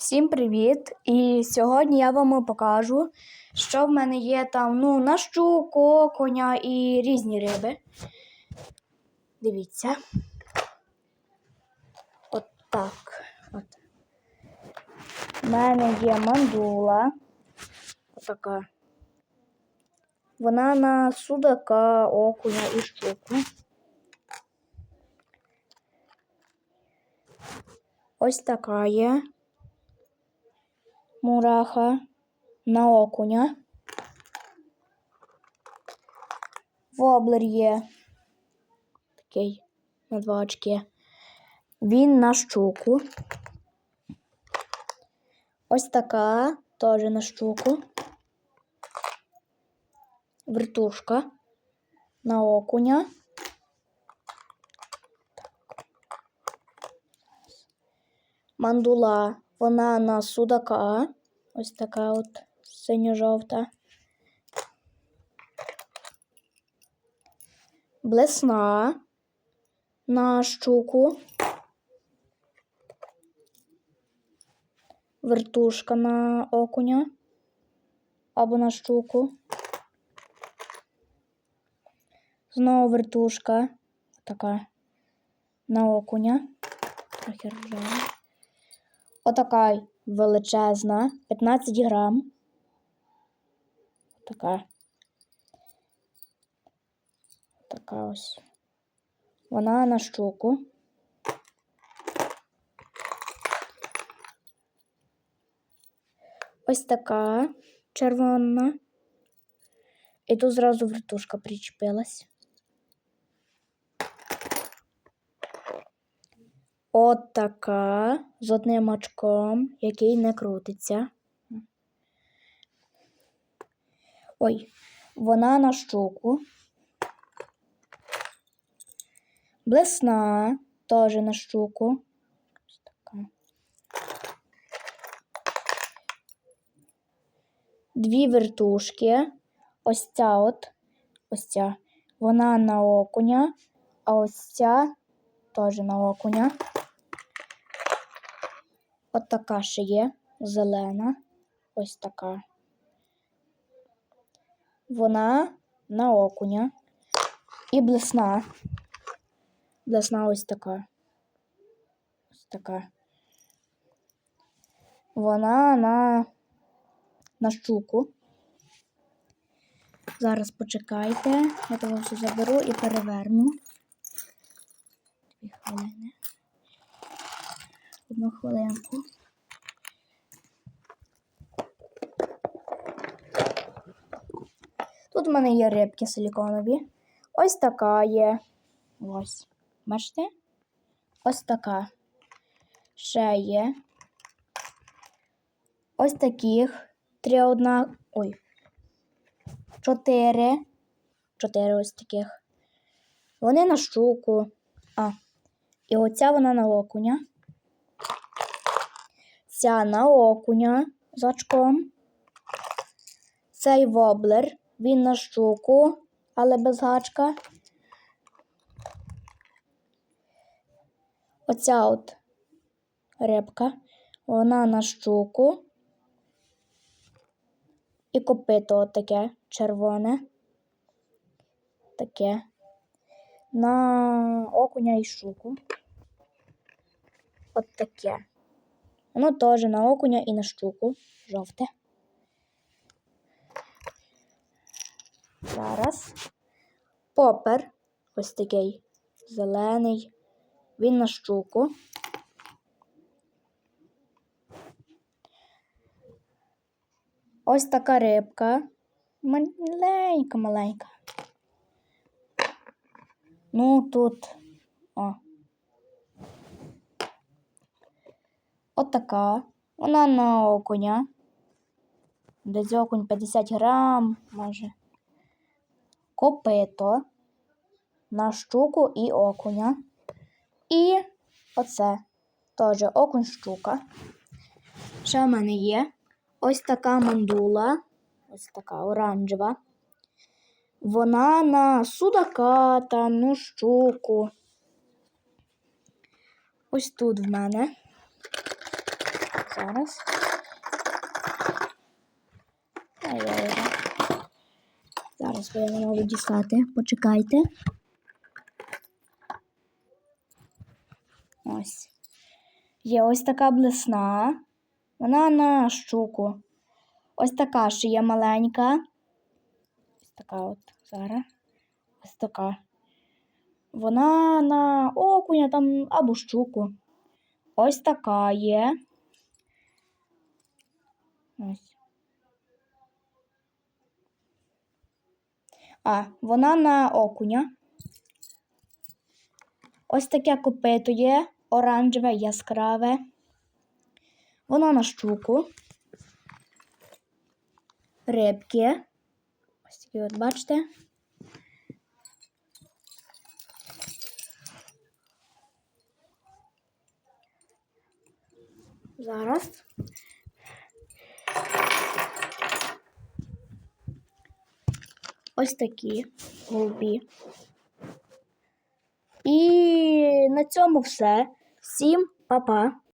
Всім привіт! І сьогодні я вам покажу, що в мене є там ну, на щуку, окуня і різні риби. Дивіться. От так. От. У мене є мандула. Отака. Вона на судака, окуня і щуку. Ось така є мураха на окуня. Воблер є такий на два очки. Він на щуку. Ось така теж на щуку. Вертушка на окуня. Мандула, вона на судака. Ось така от синьо-жовта. Блесна на щуку. Вертушка на окуня або на щуку. Знову вертушка така на окуня. Трохи ржава. Отака величезна, 15 грам. Така. Така ось. Вона на щуку. Ось така червона. І тут зразу вертушка причепилась. От така з одним очком, який не крутиться. Ой, вона на щуку. Блесна теж на щуку. Ось така. Дві вертушки. Ось ця от, ось ця. Вона на окуня, а ось ця теж на окуня. От така ще є зелена. Ось така. Вона на окуня. І блесна. Блесна ось така. Ось така. Вона на, на щуку. Зараз почекайте. Я того все заберу і переверну. Дві хвилини. Одну хвилинку. Тут в мене є рибки силіконові. Ось така є. Ось. Бачите? Ось така. Ще є. Ось таких. Три одна. Ой. Чотири. Чотири ось таких. Вони на щуку. А. І оця вона на окуня. Ця на окуня з очком. Цей воблер, він на щуку, але без гачка. Оця от рибка, вона на щуку. І копито от таке червоне. Таке. На окуня і щуку. От таке. Воно теж на окуня і на щуку. Жовте. Зараз. Попер. Ось такий зелений. Він на щуку. Ось така рибка. Маленька, маленька. Ну, тут. О. Отака. Вона на окуня. Десь окунь 50 грам, може. Копито. На щуку і окуня. І оце. Теж окунь щука. Ще в мене є ось така мандула. Ось така оранжева. Вона на судака та ну щуку. Ось тут в мене. Зараз. Зараз не можу дістати. Почекайте. Ось. Є ось така блесна. Вона на щуку. Ось така ще є маленька. Ось така от зараз. Ось така. Вона на окуня там або щуку. Ось така є. Ось. А, вона на окуня. Ось таке копито є, оранжеве, яскраве. Воно на щуку. Рибки. Ось такі от, бачите. Зараз. Ось такі голубі. І на цьому все. Всім па-па.